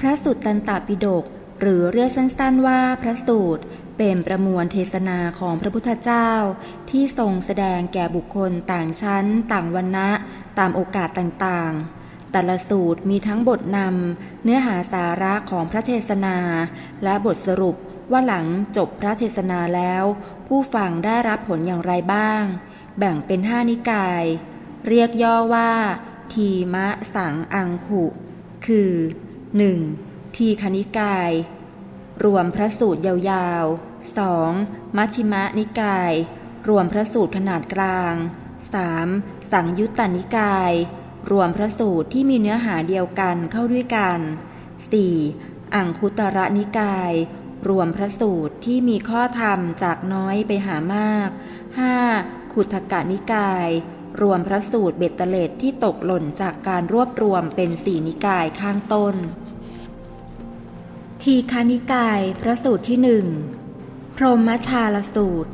พระสุตตันตปิฎกหรือเรียกสั้นๆว่าพระสูตร เป็นประมวลเทศนาของพระพุทธเจ้า ที่ทรงแสดงแก่บุคคลต่างชั้น ต่างวรรณะ ตามโอกาสต่างๆแต่ละสูตรมีทั้งบทนำเนื้อหาสาระของพระเทศนา และบทสรุปว่าหลังจบพระเทศนาแล้ว ผู้ฟังได้รับผลอย่างไรบ้าง แบ่งเป็นห้านิกาย เรียกย่อว่า ทีมะสังอังคุคือ 1. ทีคณิกาย รวมพระสูตรยาวๆ 2. มัชฌิมะนิกาย รวมพระสูตรขนาดกลาง 3. สังยุตตนิกาย รวมพระสูตรที่มีเนื้อหาเดียวกันเข้าด้วยกัน 4. อังคุตระนิกาย รวมพระสูตรที่มีข้อธรรมจากน้อยไปหามาก 5. ขุทกะนิกาย รวมพระสูตรเบ็ดเตเล็ดที่ตกหล่นจากการรวบรวมเป็นสี่นิกายข้างต้น ทีคานิกายพระสูตรที่หนึ่งพรหมชาลสูตร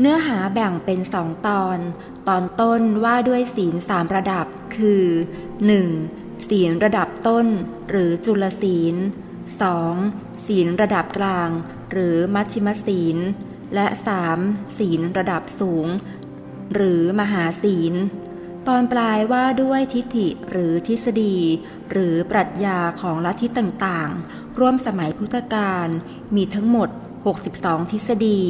เนื้อหาแบ่งเป็นสองตอน ตอนต้นว่าด้วยศีลสามระดับ คือ 1. ศีลระดับต้น หรือจุลศีล 2. ศีลระดับกลาง หรือมัชชิมศีล และ 3. ศีลระดับสูง หรือมหาศีล ตอนปลายว่าด้วยทิฏฐิหรือทฤษฎี หรือปรัชญาของลัทธิต่างๆ ร่วมสมัยพุทธกาลมีทั้งหมด 62 ทฤษฎี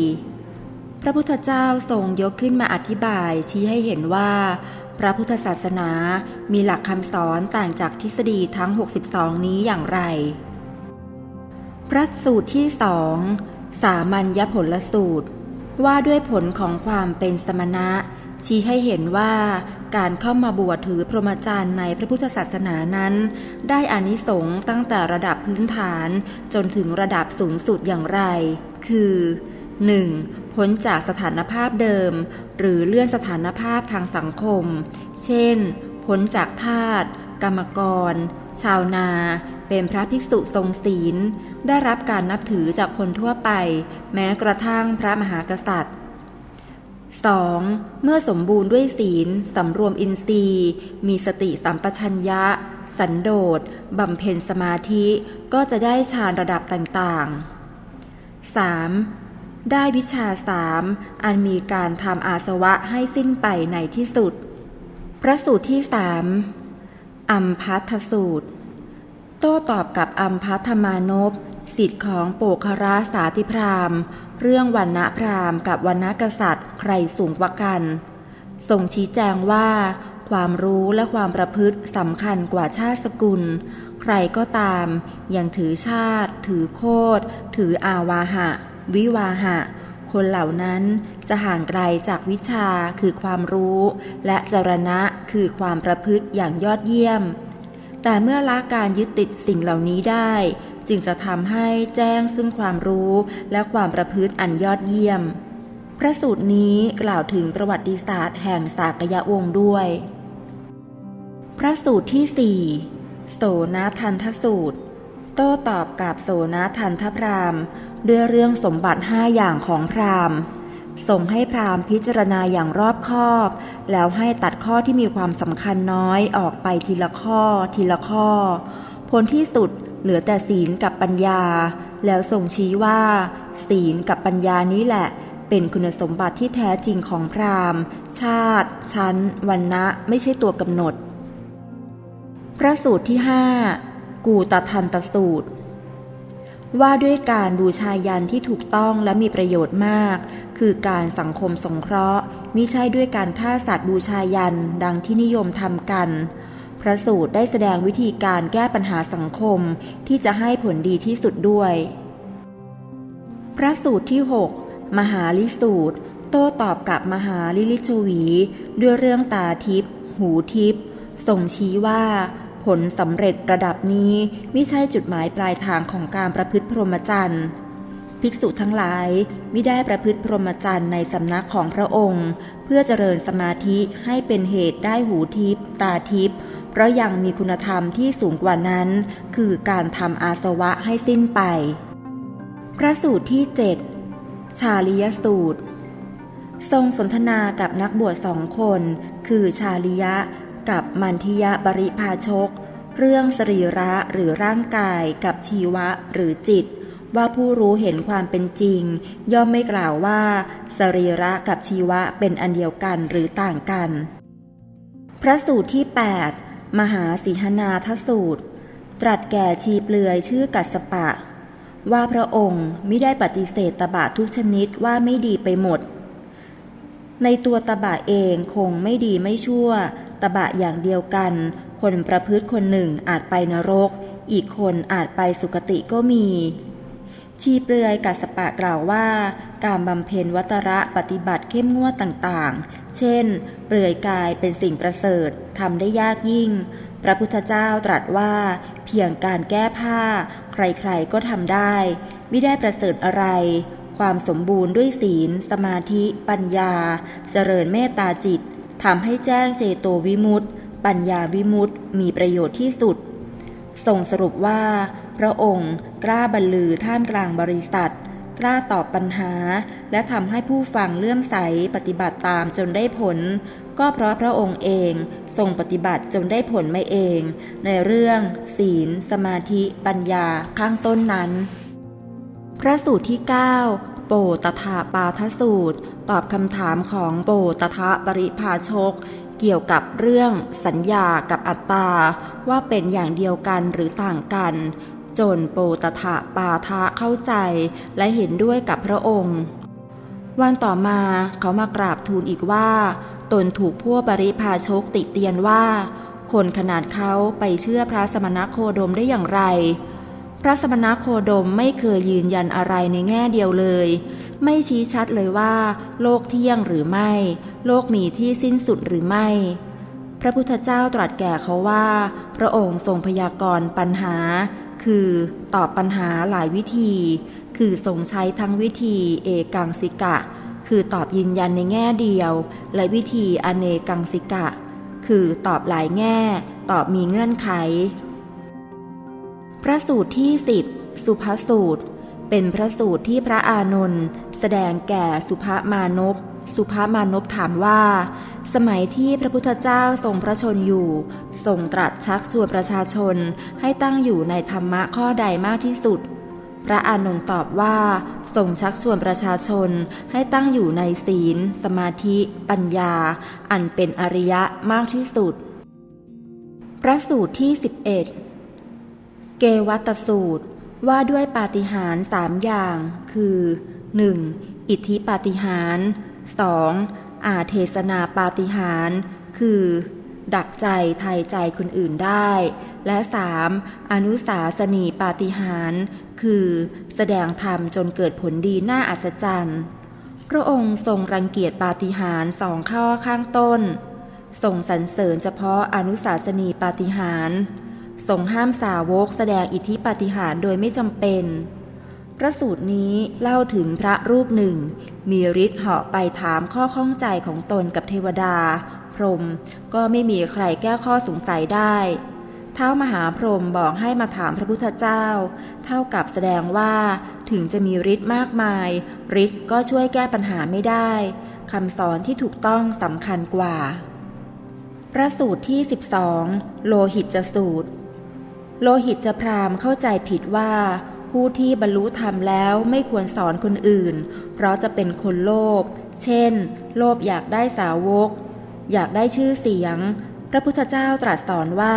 พระพุทธเจ้าทรงยกขึ้นมาอธิบายชี้ให้เห็นว่า พระพุทธศาสนามีหลักคำสอนต่างจากทฤษฎีทั้ง 62 นี้อย่างไร พระสูตรที่สองสามัญญผลสูตร ว่าด้วยผลของความเป็นสมณะ ชี้ให้เห็นว่าการเข้ามาบวชถือพรหมจรรย์ในพระพุทธศาสนานั้น ได้อานิสงส์ตั้งแต่ระดับพื้นฐานจนถึงระดับสูงสุดอย่างไร คือ 1. พ้นจากสถานภาพเดิม หรือเลื่อนสถานภาพทางสังคม เช่น พ้นจากทาสกรรมกร ชาวนา เป็นพระภิกษุทรงศีล ได้รับการนับถือจากคนทั่วไป แม้กระทั่งพระมหากษัตริย์ 2. เมื่อสมบูรณ์ด้วยศีลสำรวมอินทรีย์ มีสติสัมปชัญญะ สันโดษบำเพ็ญสมาธิก็จะได้ฌานระดับต่างๆ 3. ได้วิชาสามอันมีการทำอาสวะให้สิ้นไปในที่สุด พระสูตรที่สามอัมพัทสูตร โต้ตอบกับอัมพัทธมานพสิทธิ์ของโปคราสาธิพราม เรื่องวันณะพราหมณ์กับวันณะกษัตริย์ ใครสูงกว่ากันทรงชี้แจงว่า ความรู้และความประพฤติสำคัญกว่าชาติสกุล ใครก็ตามยังถือชาติ ถือโคดถืออาวาหะ วิวาหะ คนเหล่านั้นจะห่างไกลจากวิชาคือความรู้ และจรณะคือความประพฤติอย่างยอดเยี่ยม แต่เมื่อละการยึดติดสิ่งเหล่านี้ได้ จึงจะทำให้แจ้งซึ่งความรู้และความประพฤติอันยอดเยี่ยม พระสูตรนี้กล่าวถึงประวัติศาสตร์แห่งสากยะวงศ์ด้วย พระสูตรที่สี่โสนทันทสูตร โต้ตอบกับโสนทันทพรามด้วยเรื่องสมบัติห้าอย่างของพราหมณ์ส่งให้พราหมณ์พิจารณาอย่างรอบคอบ แล้วให้ตัดข้อที่มีความสำคัญน้อยออกไปทีละข้อทีละข้อ ผลที่สุด เหลือแต่ศีลกับปัญญา แล้วส่งชี้ว่า ศีลกับปัญญานี้แหละ เป็นคุณสมบัติที่แท้จริงของพราหมณ์ ชาติ ชั้นวันนะไม่ใช่ตัวกำหนด พระสูตรที่ห้ากูตทันตสูตร ว่าด้วยการบูชายันที่ถูกต้องและมีประโยชน์มาก คือการสังคมสงเคราะห์มิใช่ด้วยการฆ่าสัตว์บูชายันดังที่นิยมทำกัน ระสูตรได้แสดงวิธีการแก้ปัญหาสังคมที่จะให้ผลดีที่สุดด้วย พระสูตรที่ 6 มหาลิสูตร โต้ตอบกับมหาลิลิชวี ด้วยเรื่องตาทิพย์หูทิพย์ส่งชี้ว่า ผลสำเร็จระดับนี้ไม่ใช่จุดหมายปลายทางของการประพฤติพรหมจรรย์ภิกษุทั้งหลายไม่ได้ประพฤติพรหมจรรย์ในสำนักของพระองค์ เพื่อเจริญสมาธิให้เป็นเหตุได้หูทิพย์ตาทิพย์ เพราะยังมีคุณธรรมที่สูงกว่านั้น คือการทำอาสวะให้สิ้นไป พระสูตรที่เจ็ดชาลียสูตร ทรงสนทนากับนักบวชสองคน คือชาลิยะกับมันทิยะบริพาชก เรื่องสรีระหรือร่างกายกับชีวะหรือจิต ว่าผู้รู้เห็นความเป็นจริง ย่อมไม่กล่าวว่า สรีระกับชีวะเป็นอันเดียวกันหรือต่างกัน พระสูตรที่ 8 มหาสีหนาทสูตร ตรัสแก่ชีเปลือยชื่อกัสสปะ ว่าพระองค์ไม่ได้ปฏิเสธตบะทุกชนิดว่าไม่ดีไปหมด ในตัวตบะเองคงไม่ดีไม่ชั่ว ตบะอย่างเดียวกัน คนประพฤติคนหนึ่งอาจไปนรก อีกคนอาจไปสุคติก็มี ชีเปลือยกัสปะกล่าวว่า การบำเพ็ญวัตระปฏิบัติเข้มงวดต่างๆ เช่น เปลือยกายเป็นสิ่งประเสริฐทำได้ยากยิ่ง พระพุทธเจ้าตรัสว่า เพียงการแก้ผ้า ใครๆก็ทำได้ ไม่ได้ประเสริฐอะไร ความสมบูรณ์ด้วยศีล สมาธิ ปัญญา เจริญเมตตาจิตทำให้แจ้งเจโตวิมุตติ ปัญญาวิมุตติ มีประโยชน์ที่สุดส่งสรุปว่า พระองค์กล้าบรรลือท่ามกลางบริษัท กล้าตอบปัญหา และทำให้ผู้ฟังเลื่อมใสปฏิบัติตามจนได้ผล ก็เพราะพระองค์เองทรงปฏิบัติจนได้ผลไม่เอง ในเรื่อง ศีล สมาธิ ปัญญาข้างต้นนั้น พระสูตรที่ 9 โปตถาปาทสูตร ตอบคำถามของโปตถะปริภาชกเกี่ยวกับเรื่องสัญญากับอัตตา ว่าเป็นอย่างเดียวกันหรือต่างกัน จนโปตถะปาทะเข้าใจและเห็นด้วยกับพระองค์ วันต่อมาเขามากราบทูลอีกว่า ตนถูกพวกปริพาชกติเตียนว่า คนขนาดเขาไปเชื่อพระสมณโคดมได้อย่างไร พระสมณโคดมไม่เคยยืนยันอะไรในแง่เดียวเลย ไม่ชี้ชัดเลยว่า โลกเที่ยงหรือไม่ โลกมีที่สิ้นสุดหรือไม่พระพุทธเจ้าตรัสแก่เขาว่า พระองค์ทรงพยากรณ์ปัญหา คือตอบปัญหาหลายวิธี คือทรงใช้ทั้งวิธีเอกังสิกะ คือตอบยืนยันในแง่เดียว และวิธีอเนกังสิกะ คือตอบหลายแง่ ตอบมีเงื่อนไข พระสูตรที่สิบสุภสูตร เป็นพระสูตรที่พระอานนท์แสดงแก่สุภมานพ สุภมานพถามว่า สมัยที่พระพุทธเจ้าทรงพระชนอยู่ทรงตรัสชักชวนประชาชนให้ตั้งอยู่ในธรรมะข้อใดมากที่สุด พระอานนท์ตอบว่าทรงชักชวนประชาชนให้ตั้งอยู่ในศีล สมาธิ ปัญญา อันเป็นอริยะมากที่สุด พระสูตรที่ 11 เกวัตสูตรว่าด้วยปาฏิหาริย์สามอย่าง คือ 1. อิทธิปาฏิหาริย์ 2. อาเทศนาปาฏิหาริย์คือ ดักใจไทยใจคนอื่นได้ และ 3. อนุสาสนีปาฏิหาริย์คือ แสดงธรรมจนเกิดผลดีน่าอัศจรรย์ พระองค์ทรงรังเกียจปาฏิหาริย์สองข้อข้างต้น ทรงสรรเสริญเฉพาะอนุสาสนีปาฏิหาริย์ทรงห้ามสาวกแสดงอิทธิปาฏิหาริย์โดยไม่จำเป็น พระสูตรนี้เล่าถึงพระรูปหนึ่ง มีฤทธิ์เหาะไปถามข้อข้องใจของตนกับเทวดา พรหมก็ไม่มีใครแก้ข้อสงสัยได้เท้ามหาพรหมบอกให้มาถามพระพุทธเจ้า เท่ากับแสดงว่าถึงจะมีฤทธิ์มากมายฤทธิ์ก็ช่วยแก้ปัญหาไม่ได้คำสอนที่ถูกต้องสำคัญกว่า พระสูตรที่ 12 โลหิตจสูตร โลหิตจะพรามเข้าใจผิดว่า ผู้ที่บรรลุธรรมแล้วไม่ควรสอนคนอื่น เพราะจะเป็นคนโลภ เช่น โลภอยากได้สาวก อยากได้ชื่อเสียง พระพุทธเจ้าตรัสสอนว่า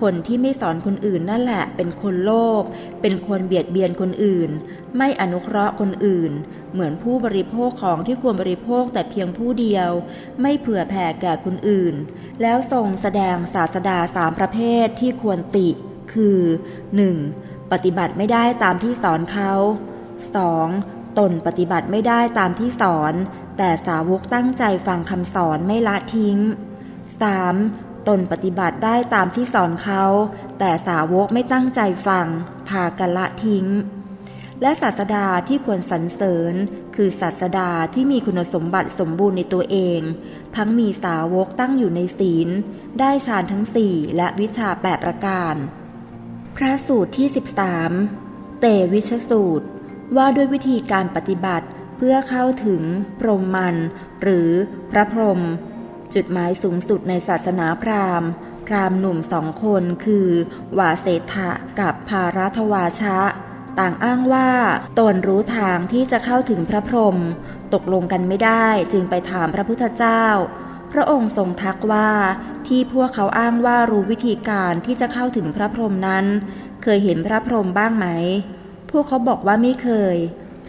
คนที่ไม่สอนคนอื่นนั่นแหละ เป็นคนโลภ เป็นคนเบียดเบียนคนอื่น ไม่อนุเคราะห์คนอื่น เหมือนผู้บริโภคของที่ควรบริโภคแต่เพียงผู้เดียว ไม่เผื่อแผ่แก่คนอื่น แล้วทรงแสดงศาสดาสามประเภทที่ควรติ คือ 1. ปฏิบัติไม่ได้ตามที่สอนเขา 2. ตนปฏิบัติไม่ได้ตามที่สอน แต่สาวกตั้งใจฟังคำสอนไม่ละทิ้ง 3. ตนปฏิบัติได้ตามที่สอนเขา แต่สาวกไม่ตั้งใจฟัง พากันละทิ้ง และศาสดาที่ควรสรรเสริญ คือศาสดาที่มีคุณสมบัติสมบูรณ์ในตัวเอง ทั้งมีสาวกตั้งอยู่ในศีล ได้ฌานทั้งสี่และวิชาแปดประการ พระสูตรที่ 13 เตวิชสูตร ว่าด้วยวิธีการปฏิบัติเพื่อเข้าถึงพรหมมัน หรือพระพรหมจุดหมายสูงสุดในศาสนาพราหมณ์ พราหมณ์หนุ่มสองคนคือ วาเศรษฐะกับภารัทวาชะ ต่างอ้างว่าตนรู้ทางที่จะเข้าถึงพระพรหมตกลงกันไม่ได้จึงไปถามพระพุทธเจ้า พระองค์ทรงทักว่า ที่พวกเขาอ้างว่ารู้วิธีการที่จะเข้าถึงพระพรหมนั้น เคยเห็นพระพรหมบ้างไหม พวกเขาบอกว่าไม่เคย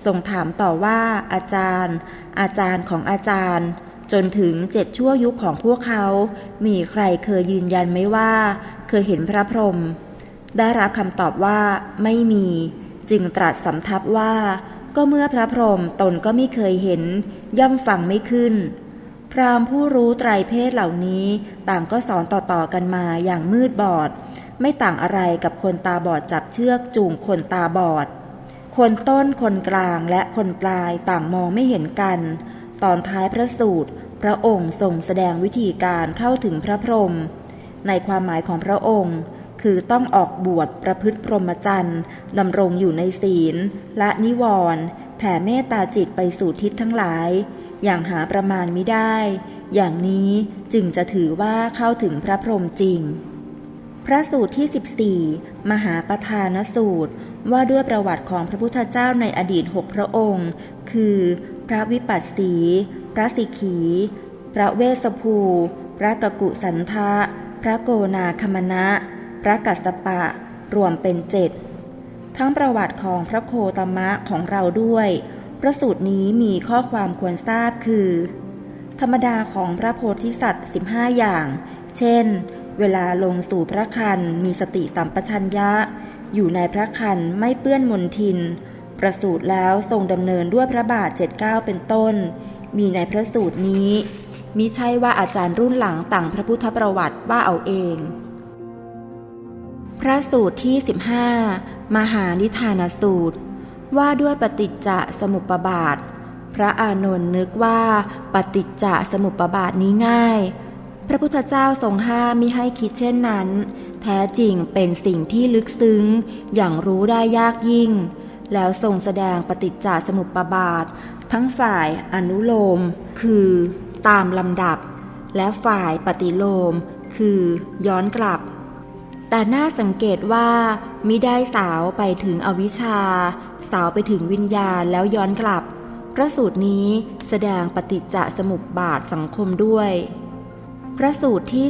ทรงถามต่อว่าอาจารย์ อาจารย์ของอาจารย์ จนถึงเจ็ดชั่วยุคของพวกเขา มีใครเคยยืนยันไหมว่า เคยเห็นพระพรหม ได้รับคำตอบว่าไม่มี จึงตรัสสำทับว่า ก็เมื่อพระพรหมตนก็ไม่เคยเห็น ย่อมฟังไม่ขึ้น พราหมณ์ผู้รู้ไตรเพศเหล่านี้ ต่างก็สอนต่อๆกันมาอย่างมืดบอด ไม่ต่างอะไรกับคนตาบอดจับเชือกจูงคนตาบอด คนต้นคนกลางและคนปลายต่างมองไม่เห็นกัน ตอนท้ายพระสูตร พระองค์ทรงแสดงวิธีการเข้าถึงพระพรหมในความหมายของพระองค์ คือต้องออกบวชประพฤติพรหมจรรย์ดำรงอยู่ในศีลละนิวรณ์แผ่เมตตาจิตไปสู่ทิศทั้งหลาย อย่างหาประมาณไมิได้ อย่างนี้จึงจะถือว่าเข้าถึงพระพรหมจริง พระสูตรที่ 14 มหาประธานสูตรว่าด้วยประวัติของพระพุทธเจ้าในอดีตหกพระองค์ คือ พระวิปัสสี พระสิกขี พระเวสสภู พระกกุสันทะ พระโกนาคมณะ พระกัสสปะ รวมเป็นเจ็ดทั้งประวัติของพระโคตมะของเราด้วย พระสูตรนี้มีข้อความควรทราบคือ ธรรมดาของพระโพธิสัตว์ 15 อย่าง เช่น เวลาลงสู่พระคันมีสติสัมปชัญญะ อยู่ในพระคันไม่เปื้อนมนทิน ประสูติแล้วทรงดำเนินด้วยพระบาทเจ็ดเก้าเป็นต้น มีในพระสูตรนี้มิใช่ว่าอาจารย์รุ่นหลังต่างพระพุทธประวัติว่าเอาเอง พระสูตรที่ 15 มหานิทานสูตร ว่าด้วยปฏิจจสมุปบาท พระอานนท์นึกว่าปฏิจจสมุปบาทนี้ง่าย พระพุทธเจ้าทรงห้ามมิให้คิดเช่นนั้น แท้จริงเป็นสิ่งที่ลึกซึ้ง อย่างรู้ได้ยากยิ่ง แล้วทรงแสดงปฏิจจสมุปบาท ทั้งฝ่ายอนุโลม คือตามลำดับ และฝ่ายปฏิโลม คือย้อนกลับแต่น่าสังเกตว่ามิได้สาวไปถึงอวิชชา สาวไปถึงวิญญาณแล้วย้อนกลับ พระสูตรนี้แสดงปฏิจจสมุปบาทสังคมด้วย พระสูตรที่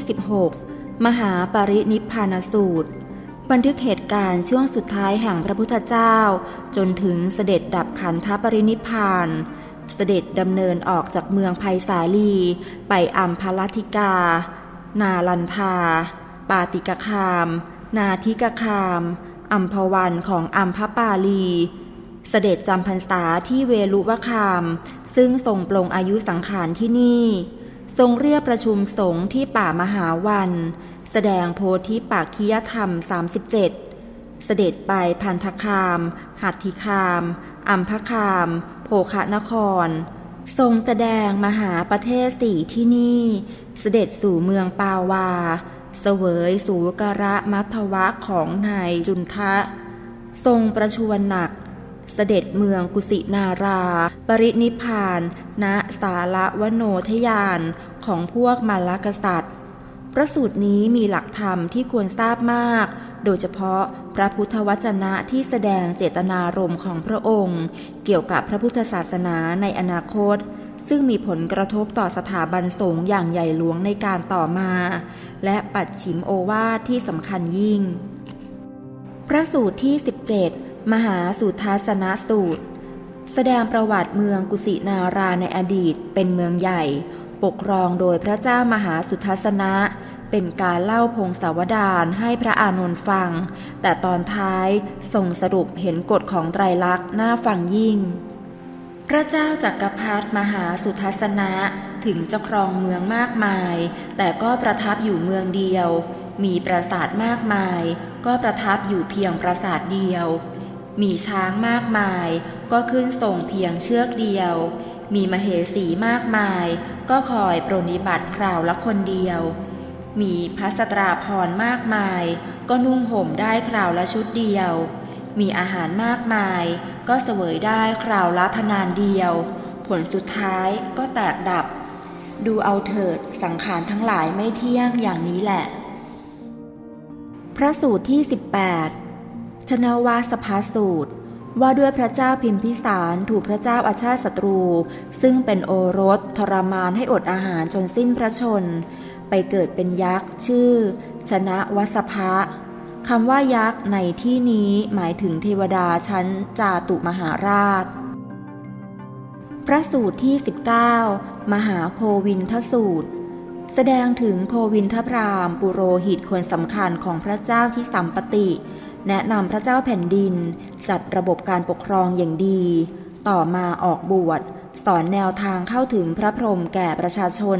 16 มหาปรินิพพานสูตร บันทึกเหตุการณ์ช่วงสุดท้ายแห่งพระพุทธเจ้า จนถึงเสด็จดับขันธปรินิพพานเสด็จดำเนินออกจากเมืองไผ่สาลี ไปอัมพาลธิกา นาลันทา ปาติกคาม นาทิกคามอัมพวันของอัมพปาลี เสด็จจำพรรษาที่เวลุวคาม ซึ่งทรงปลงอายุสังขารที่นี่ ทรงเรียกประชุมสงฆ์ที่ป่ามหาวัน แสดงโพธิปักคียธรรม 37 เสด็จไปพันธคาม หัตถิคาม อัมพคาม โภคนคร ทรงแสดงมหาประเทศสี่ที่นี่ เสด็จสู่เมืองปาวา เสวยสูกระมัทวะของนายจุนทะ ทรงประชวรหนัก เสด็จเมืองกุสินารา ปรินิพพานณสาระวโนทยานของพวกมัลลกษัตริย์ พระสูตรนี้มีหลักธรรมที่ควรทราบมาก โดยเฉพาะพระพุทธวจนะที่แสดงเจตนารมณ์ของพระองค์ เกี่ยวกับพระพุทธศาสนาในอนาคตซึ่งมีผลกระทบต่อสถาบันสงฆ์อย่างใหญ่หลวงในการต่อมา และปัดฉิมโอวาทที่สำคัญยิ่ง พระสูตรที่ 17 มหาสุทัศนสูตร แสดงประวัติเมืองกุสินาราในอดีตเป็นเมืองใหญ่ ปกครองโดยพระเจ้ามหาสุทัศนะ เป็นการเล่าพงศาวดารให้พระอานนท์ฟัง แต่ตอนท้ายทรงสรุปเห็นกฎของไตรลักษณ์น่าฟังยิ่ง พระเจ้าจักรพรรดิมหาสุทัศนะถึงจะครองเมืองมากมาย แต่ก็ประทับอยู่เมืองเดียว มีปราสาทมากมาย ก็ประทับอยู่เพียงปราสาทเดียว มีช้างมากมาย ก็ขึ้นส่งเพียงเชือกเดียว มีมเหสีมากมาย ก็คอยปรนนิบัติคราวละคนเดียว มีพัสตราพรมากมาย ก็นุ่งห่มได้คราวละชุดเดียว มีอาหารมากมาย ก็เสวยได้คราวละทนานเดียว ผลสุดท้ายก็แตกดับ ดูเอาเถิดสังขารทั้งหลายไม่เที่ยงอย่างนี้แหละ พระสูตรที่ 18 ชนวาสภาสูตร ว่าด้วยพระเจ้าพิมพิสารถูกพระเจ้าอาชาติศัตรู ซึ่งเป็นโอรสทรมานให้อดอาหารจนสิ้นพระชน ไปเกิดเป็นยักษ์ ชื่อ ชนะวัสภะคำว่ายักษ์ในที่นี้หมายถึงเทวดาชั้นจาตุมหาราช พระสูตรที่ 19 มหาโควินทสูตร แสดงถึงโควินทพรามปุโรหิตคนสำคัญของพระเจ้าที่สัมปติ แนะนำพระเจ้าแผ่นดิน จัดระบบการปกครองอย่างดี ต่อมาออกบวชสอนแนวทางเข้าถึงพระพรหมแก่ประชาชน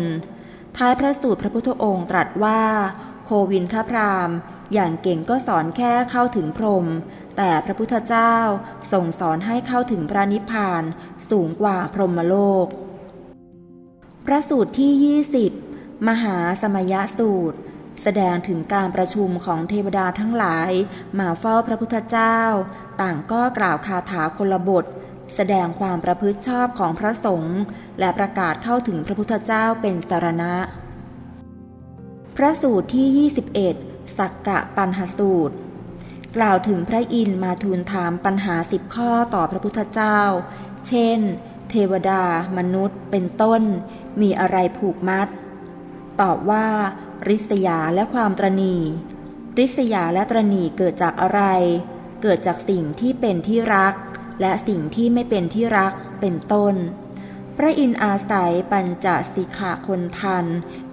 ท้ายพระสูตรพระพุทธองค์ตรัสว่า โควินทพรามอย่างเก่งก็สอนแค่เข้าถึงพรหมแต่พระพุทธเจ้าทรงสอนให้เข้าถึงพระนิพพานสูงกว่าพรหมโลก พระสูตรที่ 20 มหาสมยสูตร แสดงถึงการประชุมของเทวดาทั้งหลาย มาเฝ้าพระพุทธเจ้า ต่างก็กล่าวคาถาคนละบท แสดงความประพฤติชอบของพระสงฆ์และประกาศเข้าถึงพระพุทธเจ้าเป็นสารณะ พระสูตรที่ 21 สักกะปัญหสูตร กล่าวถึงพระอินทร์มาทูลถามปัญหาสิบข้อต่อพระพุทธเจ้า เช่น เทวดา มนุษย์ เป็นต้น มีอะไรผูกมัด ตอบว่า ริษยาและความตรณี ริษยาและตรณีเกิดจากอะไร เกิดจากสิ่งที่เป็นที่รัก และสิ่งที่ไม่เป็นที่รักเป็นต้น พระอินทร์อาศัยปัญจสิกขาคนทัน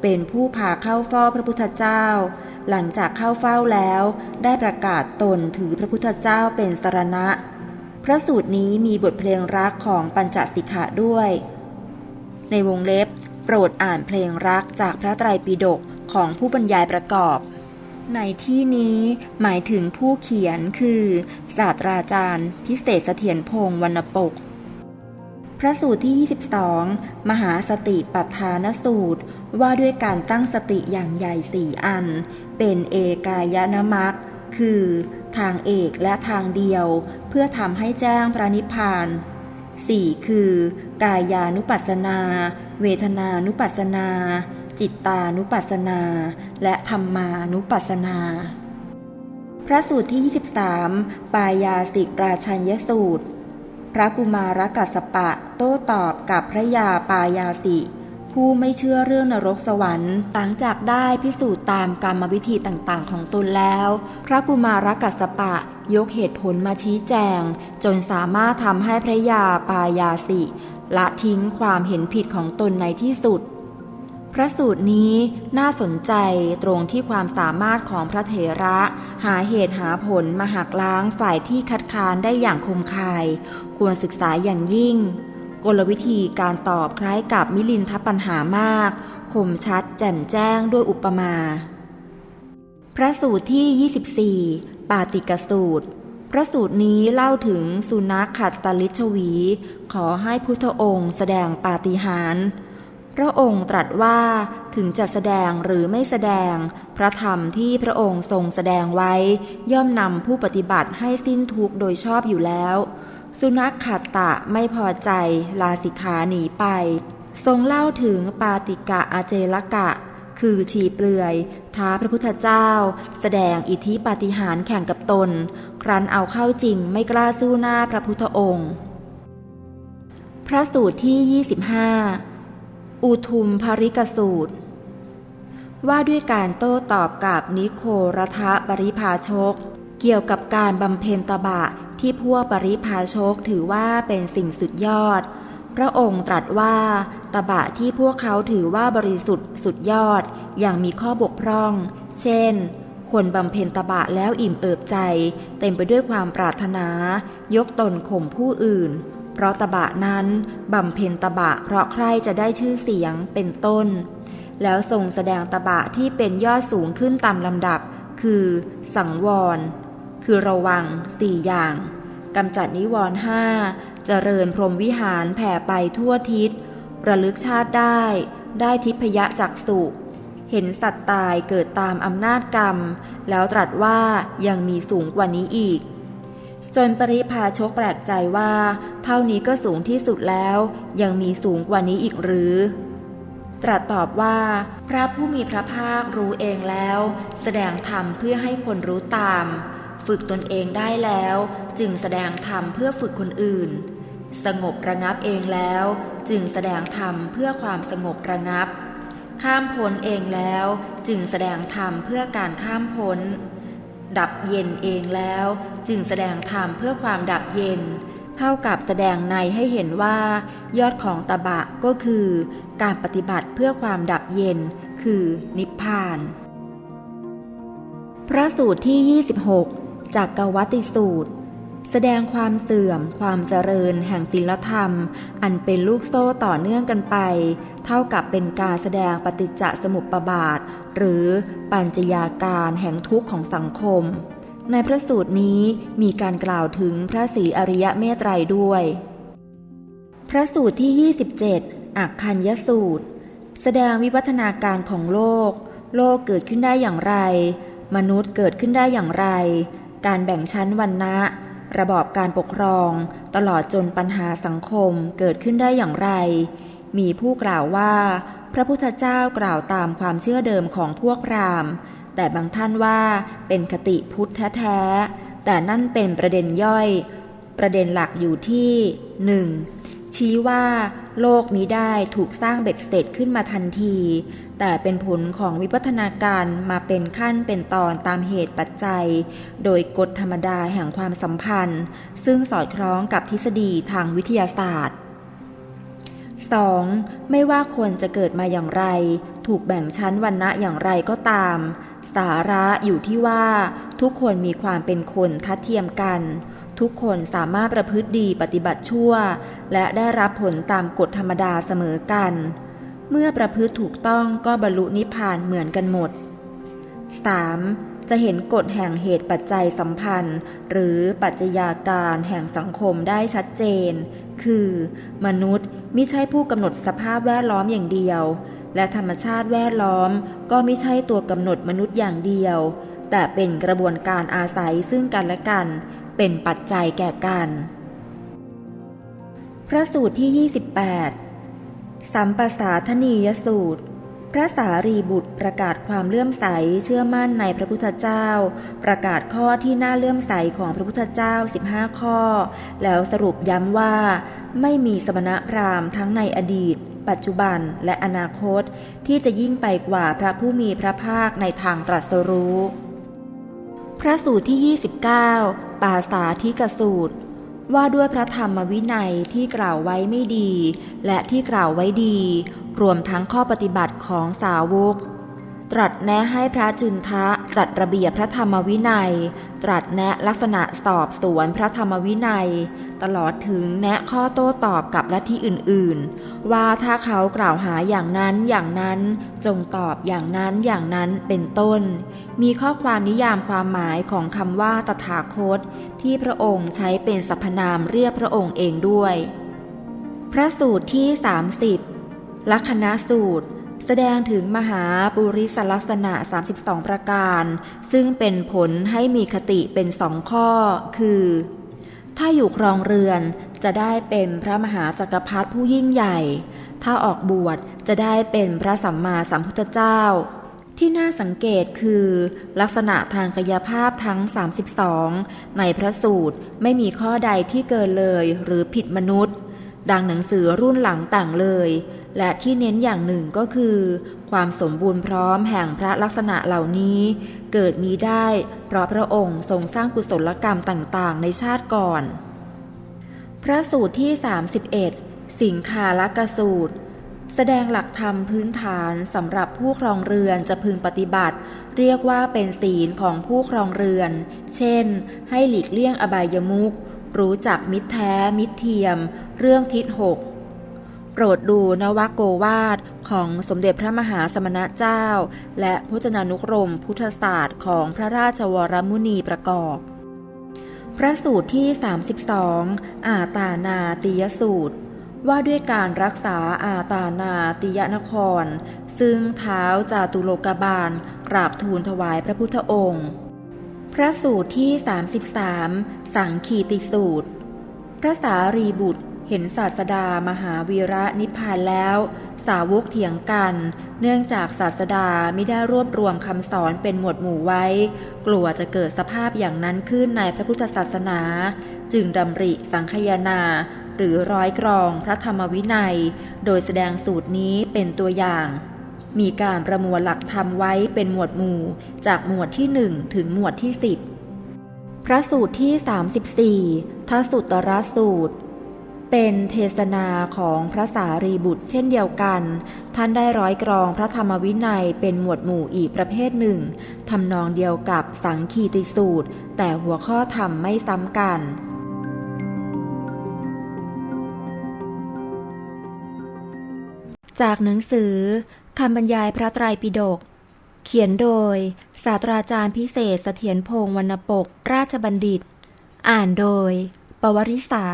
เป็นผู้พาเข้าเฝ้าพระพุทธเจ้า หลังจากเข้าเฝ้าแล้ว ได้ประกาศตนถือพระพุทธเจ้าเป็นสรณะ พระสูตรนี้มีบทเพลงรักของปัญจสิกขาด้วย ในวงเล็บ โปรดอ่านเพลงรักจากพระไตรปิฎก ของผู้บรรยายประกอบ ในที่นี้หมายถึงผู้เขียนคือศาสตราจารย์ พิเศษเสถียรพงศ์วรรณปก พระสูตรที่ 22 มหาสติปัฏฐานสูตรว่าด้วยการตั้งสติอย่างใหญ่สี่อัน เป็นเอกายนมัคคือทางเอกและทางเดียว เพื่อทำให้แจ้งพระนิพพาน 4. คือ กายานุปัสสนา เวทนานุปัสสนา จิตตานุปัสสนา และธรรมานุปัสสนา พระสูตรที่ 23 ปายาสิกราชัญญสูตร พระกุมารกัสปะโต้ตอบกับพระยาปายาสิ ผู้ไม่เชื่อเรื่องนรกสวรรค์ หลังจากได้พิสูจน์ตามกรรมวิธีต่างๆ ของตนแล้ว พระกุมารกัสสปะยกเหตุผลมาชี้แจง จนสามารถทำให้พระยาปายาสิละทิ้งความเห็นผิดของตนในที่สุด พระสูตรนี้น่าสนใจตรงที่ความสามารถของพระเถระ หาเหตุหาผลมาหักล้างฝ่ายที่คัดค้านได้อย่างคมคาย ควรศึกษาอย่างยิ่ง กลวิธีการตอบคล้ายกับมิลินทปัญหามาก คมชัดแจ่มแจ้งด้วยอุปมา พระสูตรที่ 24 ปาติกสูตร พระสูตรนี้เล่าถึงสุนัขขัดตลิชวี ขอให้พุทธองค์แสดงปาฏิหาริย์ พระองค์ตรัสว่าถึงจะแสดงหรือไม่แสดง พระธรรมที่พระองค์ทรงแสดงไว้ ย่อมนำผู้ปฏิบัติให้สิ้นทุกข์โดยชอบอยู่แล้ว สุนัขขัดตะไม่พอใจลาสิกขาหนีไป ทรงเล่าถึงปาติกะอาเจลกะ คือฉีเปลือย ท้าพระพุทธเจ้า แสดงอิทธิปาฏิหาริย์แข่งกับตน ครั้นเอาเข้าจริงไม่กล้าสู้หน้าพระพุทธองค์ พระสูตรที่ 25 อุทุมภริกสูตร ว่าด้วยการโต้ตอบกับนิโครทะปริภาชก เกี่ยวกับการบำเพ็ญตบะที่พวกปริภาชกถือว่าเป็นสิ่งสุดยอด พระองค์ตรัสว่าตบะที่พวกเขาถือว่าบริสุทธิ์สุดยอดอย่างมีข้อบกพร่อง เช่น คนบำเพ็ญตบะแล้วอิ่มเอิบใจ เต็มไปด้วยความปรารถนา ยกตนข่มผู้อื่น เพราะตบะนั้นบำเพ็ญตบะเพราะใครจะได้ชื่อเสียงเป็นต้น แล้วทรงแสดงตบะที่เป็นยอดสูงขึ้นตามลำดับ คือ สังวร คือระวังสี่อย่างกำจัดนิวรณ์ห้าเจริญพรหมวิหารแผ่ไปทั่วทิศ ระลึกชาติได้ ได้ทิพยจักสุเห็นสัตว์ตายเกิดตามอำนาจกรรม แล้วตรัสว่ายังมีสูงกว่านี้อีก จนปริพาชกแปลกใจว่า เท่านี้ก็สูงที่สุดแล้ว ยังมีสูงกว่านี้อีกหรือ ตรัสตอบว่า พระผู้มีพระภาครู้เองแล้ว แสดงธรรมเพื่อให้คนรู้ตาม ฝึกตนเองได้แล้ว จึงแสดงธรรมเพื่อฝึกคนอื่น สงบระงับเองแล้ว จึงแสดงธรรมเพื่อความสงบระงับ ข้ามพ้นเองแล้ว จึงแสดงธรรมเพื่อการข้ามพ้น ดับเย็นเองแล้ว จึงแสดงธรรมเพื่อความดับเย็น เท่ากับแสดงในให้เห็นว่า ยอดของตบะก็คือ การปฏิบัติเพื่อความดับเย็น คือนิพพาน พระสูตรที่ 26จากกวัติสูตร แสดงความเสื่อม ความเจริญ แห่งศีลธรรม อันเป็นลูกโซ่ต่อเนื่องกันไป เท่ากับเป็นการแสดงปฏิจจสมุปบาท หรือปัญจยาการแห่งทุกข์ของสังคม ในพระสูตรนี้มีการกล่าวถึงพระศรีอริยเมตไตรด้วย พระสูตรที่ 27 อักคัญยสูตร แสดงวิวัฒนาการของโลก โลกเกิดขึ้นได้อย่างไร มนุษย์เกิดขึ้นได้อย่างไร การแบ่งชั้นวรรณะ ระบอบการปกครอง ตลอดจนปัญหาสังคมเกิดขึ้นได้อย่างไร มีผู้กล่าวว่า พระพุทธเจ้ากล่าวตามความเชื่อเดิมของพวกพราหมณ์ แต่บางท่านว่าเป็นคติพุทธแท้แต่นั่นเป็นประเด็นย่อย ประเด็นหลักอยู่ที่หนึ่ง ชี้ว่าโลกมีได้ถูกสร้างเบ็ดเสร็จขึ้นมาทันที แต่เป็นผลของวิวัฒนาการมาเป็นขั้นเป็นตอนตามเหตุปัจจัย โดยกฎธรรมดาแห่งความสัมพันธ์ ซึ่งสอดคล้องกับทฤษฎีทางวิทยาศาสตร์ 2. ไม่ว่าคนจะเกิดมาอย่างไร ถูกแบ่งชั้นวรรณะอย่างไรก็ตาม สาระอยู่ที่ว่า ทุกคนมีความเป็นคนทัดเทียมกัน ทุกคนสามารถประพฤติดีปฏิบัติชั่ว และได้รับผลตามกฎธรรมดาเสมอกัน เมื่อประพฤติถูกต้องก็บรรลุนิพพานเหมือนกันหมด 3. จะเห็นกฎแห่งเหตุปัจจัยสัมพันธ์ หรือปัจจัยาการแห่งสังคมได้ชัดเจน คือ มนุษย์ไม่ใช่ผู้กำหนดสภาพแวดล้อมอย่างเดียว และธรรมชาติแวดล้อมก็ไม่ใช่ตัวกำหนดมนุษย์อย่างเดียว แต่เป็นกระบวนการอาศัยซึ่งกันและกัน เป็นปัจจัยแก่กัน พระสูตรที่ 28 สัมปสาธนียสูตร พระสารีบุตรประกาศความเลื่อมใสเชื่อมั่นในพระพุทธเจ้า ประกาศข้อที่น่าเลื่อมใสของพระพุทธเจ้า 15 ข้อ แล้วสรุปย้ำว่า ไม่มีสมณพราหมณ์ทั้งในอดีตปัจจุบันและอนาคตที่จะยิ่งไปกว่าพระผู้มีพระภาคในทางตรัสรู้ พระสูตรที่ 29 ป่าสาธิกสูตร ว่าด้วยพระธรรมวินัยที่กล่าวไว้ไม่ดี และที่กล่าวไว้ดี รวมทั้งข้อปฏิบัติของสาวก ตรัสแนะให้พระจุนทะจัดระเบียบพระธรรมวินัย ตรัสแนะลักษณะสอบสวนพระธรรมวินัย ตลอดถึงแนะข้อโต้ตอบกับลัทธิอื่นๆ ว่าถ้าเขากล่าวหาอย่างนั้นอย่างนั้น จงตอบอย่างนั้นอย่างนั้นเป็นต้น มีข้อความนิยามความหมายของคำว่าตถาคต ที่พระองค์ใช้เป็นสรรพนามเรียกพระองค์เองด้วย พระสูตรที่ 30ลัคนาสูตร แสดงถึงมหาปุริสลักษณะ 32 ประการ ซึ่งเป็นผลให้มีคติเป็นสองข้อ คือ ถ้าอยู่ครองเรือนจะได้เป็นพระมหาจักรพรรดิผู้ยิ่งใหญ่ ถ้าออกบวชจะได้เป็นพระสัมมาสัมพุทธเจ้า ที่น่าสังเกตคือ ลักษณะทางกายภาพทั้ง 32 ในพระสูตรไม่มีข้อใดที่เกินเลยหรือผิดมนุษย์ ดังหนังสือรุ่นหลังต่างเลย และที่เน้นอย่างหนึ่งก็คือ ความสมบูรณ์พร้อมแห่งพระลักษณะเหล่านี้ เกิดมีได้ เพราะพระองค์ทรงสร้างกุศลกรรมต่างๆ ในชาติก่อน พระสูตรที่ 31 สิงคาลกสูตร แสดงหลักธรรมพื้นฐานสำหรับผู้ครองเรือนจะพึงปฏิบัติ เรียกว่าเป็นศีลของผู้ครองเรือน เช่น ให้หลีกเลี่ยงอบายมุขรู้จักมิตรแท้มิตรเทียม เรื่องทิศหก โปรดดูนวโกวาทของสมเด็จพระมหาสมณเจ้า และพจนานุกรมพุทธศาสตร์ของพระราชวรมุนีประกอบ พระสูตรที่ 32 อาตานาติยสูตร ว่าด้วยการรักษาอาตานาติยนคร ซึ่งเท้าจาตุโลกบาลกราบทูลถวายพระพุทธองค์ พระสูตรที่ 33 สังคีติสูตร พระสารีบุตร เห็นศาสดามหาวีระนิพพานแล้ว สาวกเถียงกัน เนื่องจากศาสดาไม่ได้รวบรวมคำสอนเป็นหมวดหมู่ไว้ กลัวจะเกิดสภาพอย่างนั้นขึ้นในพระพุทธศาสนา จึงดำริสังคายนา หรือร้อยกรองพระธรรมวินัย โดยแสดงสูตรนี้เป็นตัวอย่างมีการประมวลหลักธรรมไว้เป็นหมวดหมู่ จากหมวดที่ 1 ถึงหมวดที่ 10 พระสูตรที่ 34ทสุตรสูตร เป็นเทศนาของพระสารีบุตรเช่นเดียวกัน ท่านได้ร้อยกรองพระธรรมวินัยเป็นหมวดหมู่อีกประเภทหนึ่งทำนองเดียวกับสังคีติสูตร แต่หัวข้อธรรมไม่ซ้ำกันจากหนังสือคำบรรยายพระไตรปิฎกเขียนโดย ศาสตราจารย์พิเศษเสถียรพงศ์วรรณปก ราชบัณฑิต อ่านโดย ปวริษา